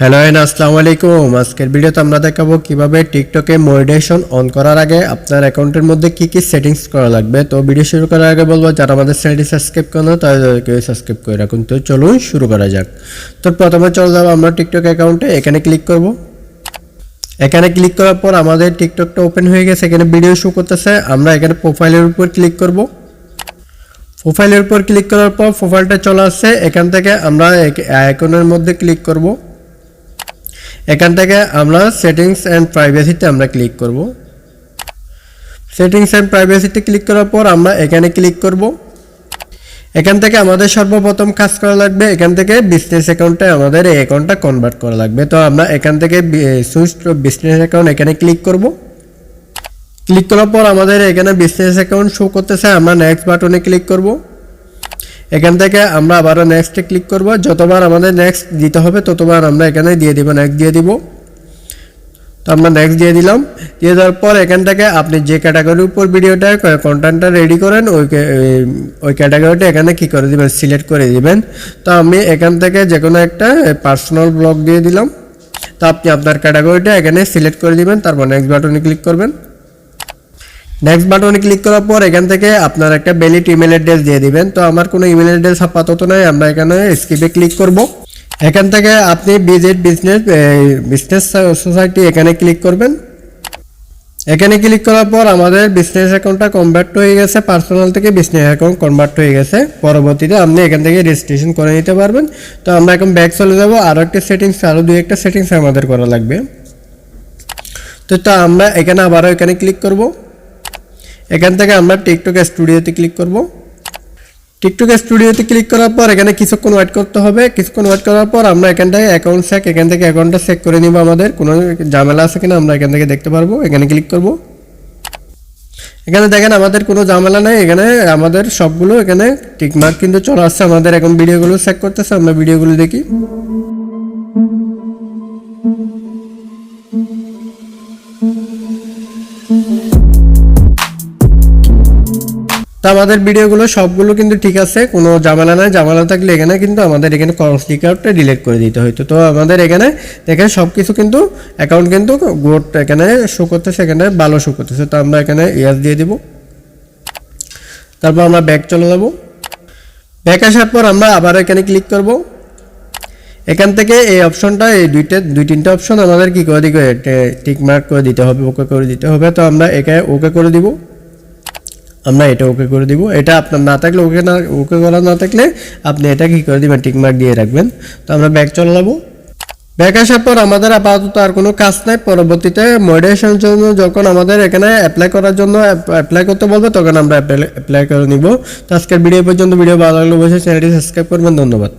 Hello and আসসালামু আলাইকুম আজকের ভিডিওতে আমরা দেখাবো কীভাবে টিকটকে মনিটাইজেশন অন করার আগে আপনার অ্যাকাউন্টের মধ্যে কি কি সেটিংস করা লাগবে। তো ভিডিও শুরু করার আগে বলব, যারা আমাদের চ্যানেলটি সাবস্ক্রাইব করেন তাদেরকে সাবস্ক্রাইব করে রাখুন। তো চলুন শুরু করা যাক। তো প্রথমে চলে যাব আমরা টিকটক অ্যাকাউন্টে। এখানে ক্লিক করব। এখানে ক্লিক করার পর আমাদের টিকটকটা ওপেন হয়ে গেছে। এখানে ভিডিও শো করতেছে। আমরা এখানে প্রোফাইলের উপর ক্লিক করব। প্রোফাইলের উপর ক্লিক করার পর প্রোফাইলটা চলে আসছে। এখান থেকে আমরা আইকনের মধ্যে ক্লিক করব। এখান থেকে আমরা সেটিংস অ্যান্ড প্রাইভেসিতে আমরা ক্লিক করব। সেটিংস অ্যান্ড প্রাইভেসিতে ক্লিক করার পর আমরা এখানে ক্লিক করব। এখান থেকে আমাদের সর্বপ্রথম কাজ করা লাগবে, এখান থেকে বিজনেস অ্যাকাউন্টে আমাদের এই অ্যাকাউন্টটা কনভার্ট করা লাগবে। তো আমরা এখান থেকে সুইচ বিজনেস অ্যাকাউন্ট এখানে ক্লিক করব। ক্লিক করার পর আমাদের এখানে বিজনেস অ্যাকাউন্ট শো করতেছে, আমরা নেক্সট বাটনে ক্লিক করব। এখান থেকে আমরা আবারও নেক্সটে ক্লিক করব। যতবার আমাদের নেক্সট দিতে হবে, ততবার আমরা এখানে দিয়ে দিব নেক্সট দিয়ে দিব। তো আমরা নেক্সট দিয়ে দিলাম। দিয়ে দেওয়ার পর এখান থেকে আপনি যে ক্যাটাগরির উপর ভিডিওটা কন্টেন্টটা রেডি করেন, ওই ওই ক্যাটাগরিটা এখানে কি করে দিবেন সিলেক্ট করে দিবেন। তো আমি এখান থেকে যে কোনো একটা পার্সোনাল ব্লগ দিয়ে দিলাম। তো আপনি আপনার ক্যাটাগরিটা এখানে সিলেক্ট করে দিবেন, তারপর নেক্সট বাটনে ক্লিক করবেন। নেক্সট বাটনে ক্লিক করার পর এখান থেকে আপনার একটা ভ্যালিড ইমেল অ্যাড্রেস দিয়ে দিবেন। তো আমার কোনো ইমেল অ্যাড্রেস আপাতত নাই, আমরা এখানে স্কিপে ক্লিক করব। এখান থেকে আপনি ভিজিট বিজনেস বিজনেস সোসাইটি এখানে ক্লিক করবেন। এখানে ক্লিক করার পর আমাদের বিজনেস অ্যাকাউন্টটা কনভার্ট হয়ে গেছে পার্সোনাল থেকে বিজনেস অ্যাকাউন্ট কনভার্ট হয়ে গেছে। পরবর্তীতে আপনি এখান থেকে রেজিস্ট্রেশন করে নিতে পারবেন। তো আমরা এখন ব্যাক চলে যাব আরও একটা সেটিংস আরও দুই একটা সেটিংস আমাদের করা লাগবে। তো তা আমরা এখানে আবারও এখানে ক্লিক করব। এখান থেকে আমরা টিকটক স্টুডিওতে ক্লিক করব। টিকটক স্টুডিওতে ক্লিক করার পর এখানে কিছুক্ষণ ওয়েট করতে হবে। কিছুক্ষণ ওয়েট করার পর আমরা এখান থেকে অ্যাকাউন্ট চেক এখান থেকে অ্যাকাউন্টটা চেক করে নিব আমাদের। কোনো ঝামেলা আছে কিনা আমরা এখান থেকে দেখতে পারব। এখানে ক্লিক করব। এখানে দেখেন আমাদের কোনো ঝামেলা নেই। এখানে আমাদের সবগুলো এখানে টিকমার্ক কিন্তু চলে আসছে। আমাদের এখন ভিডিওগুলো চেক করতেছে। আমরা ভিডিওগুলো দেখি। তো আমাদের ভিডিওগুলো সবগুলো কিন্তু ঠিক আছে, কোনো ঝামেলা নাই। ঝামেলা থাকলে এখানে কিন্তু আমাদের এখানে ক্রস লিকআউটটা ডিলিট করে দিতে হইতো। তো আমাদের এখানে দেখেন সব কিছু কিন্তু অ্যাকাউন্ট কিন্তু গ্রোথ এখানে শো করতেছে, এখানে ভালো শো করতেছে। তো আমরা এখানে ইয়াস দিয়ে দিব। তারপর আমরা ব্যাক চলে যাব। ব্যাক আসার পর আমরা আবার এখানে ক্লিক করব। এখান থেকে এই অপশনটা এই দুইটা, দুই তিনটা অপশন আমাদের কি করে দিকে টিক মার্ক করে দিতে হবে, ওকে করে দিতে হবে। তো আমরা এখানে ওকে করে দিব। আমরা এটা ওকে করে দিব। এটা আপনার না থাকলে ওকে না, ওকে করা না থাকলে আপনি এটা কি করে দেবেন? টিকমার্ক দিয়ে রাখবেন। তো আমরা ব্যাগ চলে যাব ব্যাক আসার পর আমাদের আপাতত আর কোনো কাজ নাই। পরবর্তীতে মডিটেশনের জন্য যখন আমাদের এখানে অ্যাপ্লাই করার জন্য অ্যাপ্লাই করতে বলবে, তখন আমরা অ্যাপ্লাই করে নিব। তো আজকের ভিডিও পর্যন্ত। ভিডিও ভালো লাগলে অবশ্যই চ্যানেলটি সাবস্ক্রাইব করবেন। ধন্যবাদ।